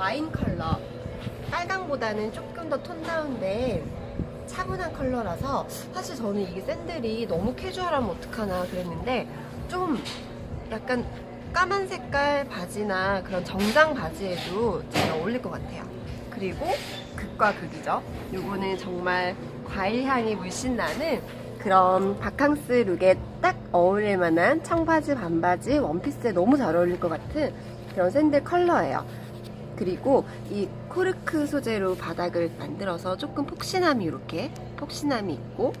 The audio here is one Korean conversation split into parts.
와인 컬러. 빨강보다는 조금 더 톤 다운된 차분한 컬러라서 사실 저는 이게 샌들이 너무 캐주얼하면 어떡하나 그랬는데 좀 약간 까만 색깔 바지나 그런 정장 바지에도 잘 어울릴 것 같아요. 그리고 극과 극이죠. 요거는 정말 과일 향이 물씬 나는 그런 바캉스 룩에 딱 어울릴 만한 청바지, 반바지, 원피스에 너무 잘 어울릴 것 같은 그런 샌들 컬러예요. 그리고 이 코르크 소재로 바닥을 만들어서 조금 폭신함이 이렇게 폭신함이 있고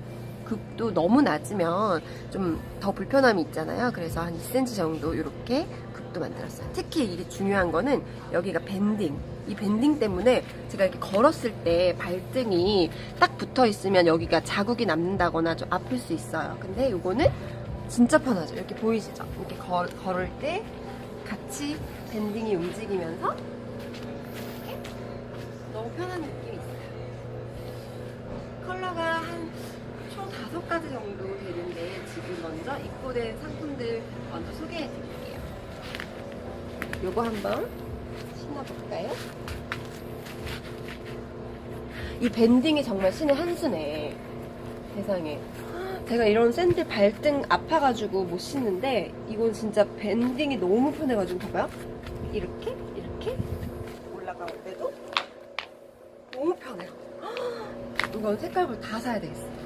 극도 너무 낮으면 좀 더 불편함이 있잖아요. 그래서 한 2cm 정도 이렇게 극도 만들었어요. 특히 이게 중요한 거는 여기가 밴딩. 이 밴딩 때문에 제가 이렇게 걸었을 때 발등이 딱 붙어 있으면 여기가 자국이 남는다거나 좀 아플 수 있어요. 근데 이거는 진짜 편하죠. 이렇게 보이시죠? 이렇게 걸, 걸을 때 같이 밴딩이 움직이면서 5가지 정도 되는데 지금 먼저 입고된 상품들 먼저 소개해 드릴게요. 요거 한번 신어볼까요? 이 밴딩이 정말 신의 한수네. 세상에. 제가 이런 샌들 발등 아파가지고 못 신는데 이건 진짜 밴딩이 너무 편해가지고 봐봐요. 이렇게 이렇게 올라가올 때도 너무 편해요. 이건 색깔별다 사야 되겠어.